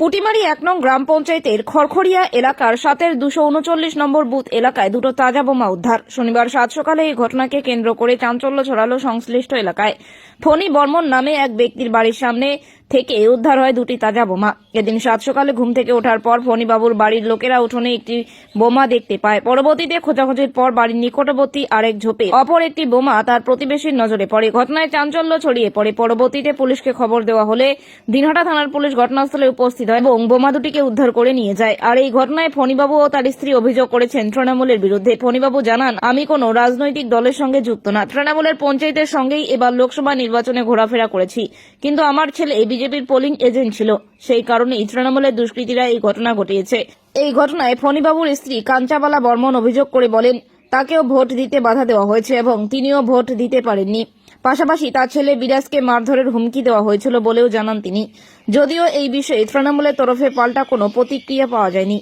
পুটিমারি এক নং গ্রাম পঞ্চায়েতের খড়খড়িয়া এলাকার সাতের দুশো উনচল্লিশ নম্বর বুথ এলাকায় দুটো তাজা বোমা উদ্ধার। শনিবার সাত সকালে এই ঘটনাকে কেন্দ্র করে চাঞ্চল্য ছড়ালো সংশ্লিষ্ট এলাকায়। ফণি বর্মন নামে এক ব্যক্তির বাড়ির সামনে থেকে উদ্ধার হয় দুটি তাজা বোমা। এদিন সাত সকালে ঘুম থেকে ওঠার পর ফণিবাবুর বাড়ির লোকেরা উঠোনে একটি বোমা দেখতে পায়। পরবর্তীতে খোঁজাখুঁজির পর বাড়ির নিকটবর্তী আরেক ঝোপে অপর একটি বোমা তার প্রতিবেশীর নজরে পড়ে। ঘটনায় চাঞ্চল্য ছড়িয়ে পড়ে। পরবর্তীতে পুলিশকে খবর দেওয়া হলে দিনহাটা থানার পুলিশ ঘটনাস্থলে উপস্থিত হয় এবং বোমা দুটিকে উদ্ধার করে নিয়ে যায়। আর এই ঘটনায় ফণিবাবু ও তার স্ত্রী অভিযোগ করেছেন তৃণমূলের বিরুদ্ধে। ফণিবাবু জানান, আমি কোনো রাজনৈতিক দলের সঙ্গে যুক্ত না। তৃণমূলের পঞ্চায়েতের সঙ্গেই এবার লোকসভা নির্বাচনে ঘোরাফেরা করেছি। কিন্তু আমার ছেলে বিজেপির পোলিং এজেন্ট ছিল। সেই কারণেই তৃণমূলের দুষ্কৃতীরা এই ঘটনা ঘটিয়েছে। এই ঘটনায় ফণিবাবুর স্ত্রী কাঞ্চাবালা বর্মন অভিযোগ করে বলেন তাকেও ভোট দিতে বাধা দেওয়া হয়েছে এবং তিনিও ভোট দিতে পারেননি। পাশাপাশি তার ছেলে বিরাজকে মারধরের হুমকি দেওয়া হয়েছিল বলেও জানান তিনি। যদিও এই বিষয়ে তৃণমূলের তরফে পাল্টা কোনো প্রতিক্রিয়া পাওয়া যায়নি।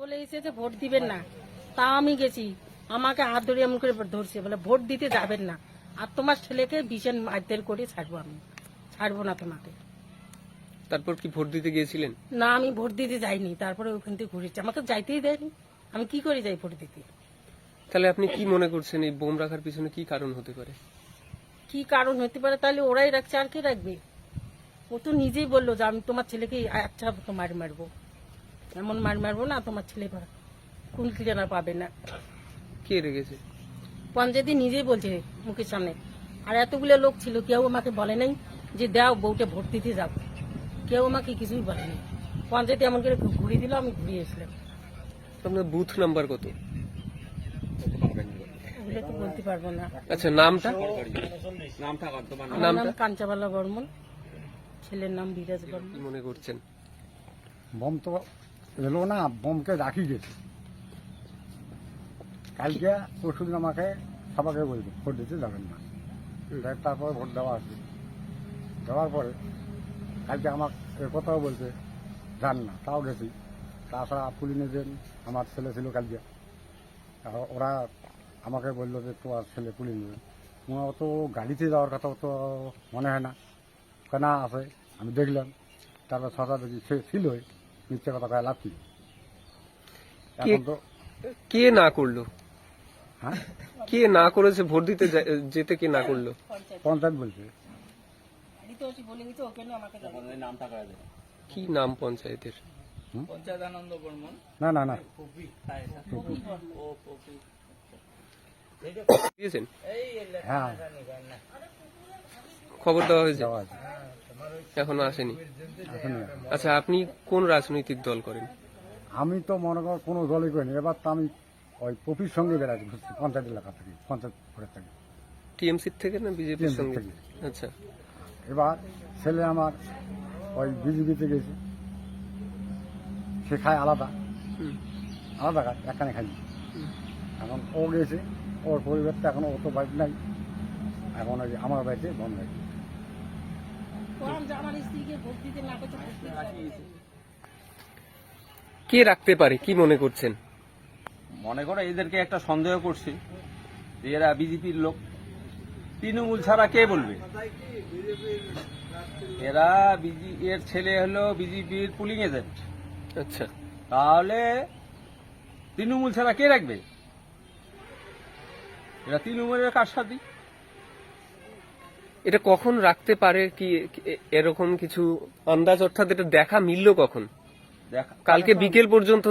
বলে এসেছে ভোট দিবেন না তা আমি গেছি। আমাকে হাত ধরে এমন করে ধরছে বলে ভোট দিতে যাবেন না। আর তোমার ছেলেকে বিশেষ মারধর করে ছাড়বো আমি। ছাড়বো না তোমাকে। তারপর কি ভোট দিতে গিয়েছিলেন? না আমি ভোট দিতে যাইনি। তারপরে ওখান থেকে ঘুরেছি। আমাকে যাইতেই দেয়নি। আমি কি করে যাই ভোট দিতে? তাহলে আপনি কি মনে করছেন এই বোম রাখার পিছনে কি কারণ হতে পারে? কি কারণ হতে পারে তাহলে ওরাই রাখছে আর কে রাখবে? ও তো নিজেই বলল যে আমি তোমার ছেলেকে আচ্ছা তো মার মারবো। এমন মার মারবো না তোমার ছেলে কোন ঠিকানা পাবে না। কে রেখেছে? পঞ্চায়েতে নিজেই বলছে মুখের সামনে। আর এতগুলো লোক ছিল কেউ আমাকে বলে নাই যে দাও বউটা ভোট দিতে যাও। কেউ আমাকে কিছুই বলেনি পঞ্চায়েতে এমন করে ঘুরিয়ে দিল আমি ঘুরিয়ে এসলাম আপনার বুথ নাম্বার কত? ওগুলো তো বলতে পারব না। আচ্ছা নামটা? আমার নাম। কাঞ্চাবালা বর্মন ছেলের নাম বিরাজ বর্মন। মনে করছেন? বম তো এলো না বমকে রাখি গেছে। কালকে পরশু দিন আমাকে সবাইকে বলছে ভোট দিতে যাবেন না। তারপরে ভোট দেওয়া আছে। দেওয়ার পরে কালকে আমার এ কথাও বলছে যান না তাও গেছি। তাছাড়া পুলিশ এজেন্ট আমার ছেলে ছিল কালকে। আর ওরা আমাকে বলল যে তোমার ছেলে পুলিশ নেবেন তোমার তো গাড়িতে যাওয়ার কথা তো মনে হয় না। কেনা আছে? আমি দেখলাম। তারপর ছটা দেখি সে ছিলই মিথ্যে কথা কয়ে লাভ কি? এখন তো কে না করল? হ্যাঁ? কে না করেছে? ভোট দিতে যেতে কে না করল? পঞ্চায়েত বলছে। কি নাম পঞ্চায়েতের? না না না। দিয়েছেন? হ্যাঁ। খবর দেওয়া হয়েছে? আছে। এখনও আসেনি? এখন আচ্ছা আপনি কোন রাজনৈতিক দল করেন? আমি তো মনে কর কোনো দলই করিনি। এবার তো আমি ওই পপির সঙ্গে বেড়াচ্ছি ঘুরছি পঞ্চায়েত এলাকা থেকে পঞ্চায়েত থাকি। টিএমসির থেকে না বিজেপির সঙ্গে? আচ্ছা। এবার ছেলে আমার ওই বিজেপিতে গেছে। সে খায় আলাদা। আলাদা খায় একখানে খাই এখন ও গেছে ওর পরিবারটা এখন অত বাড়ি নাই। এখন ওই আমার বাড়িতে বন্ধ হয়েছে। কে রাখতে পারে? কি মনে করছেন? মনে করো এদেরকে একটা সন্দেহ করছি যে এরা বিজেপির লোক। তৃণমূল ছাড়া কে বলবে? এরা বিজি এর ছেলে হলো বিজেপির পুলিং এজেন্ট। আচ্ছা। তাহলে তৃণমূল ছাড়া কে রাখবে? এরা তৃণমূলের কার সাথে এটা কখন রাখতে পারে কি এরকম কিছু আন্দাজ? অর্থাৎ এটা দেখা মিলল কখন? দেখা কালকে বিকেল পর্যন্ত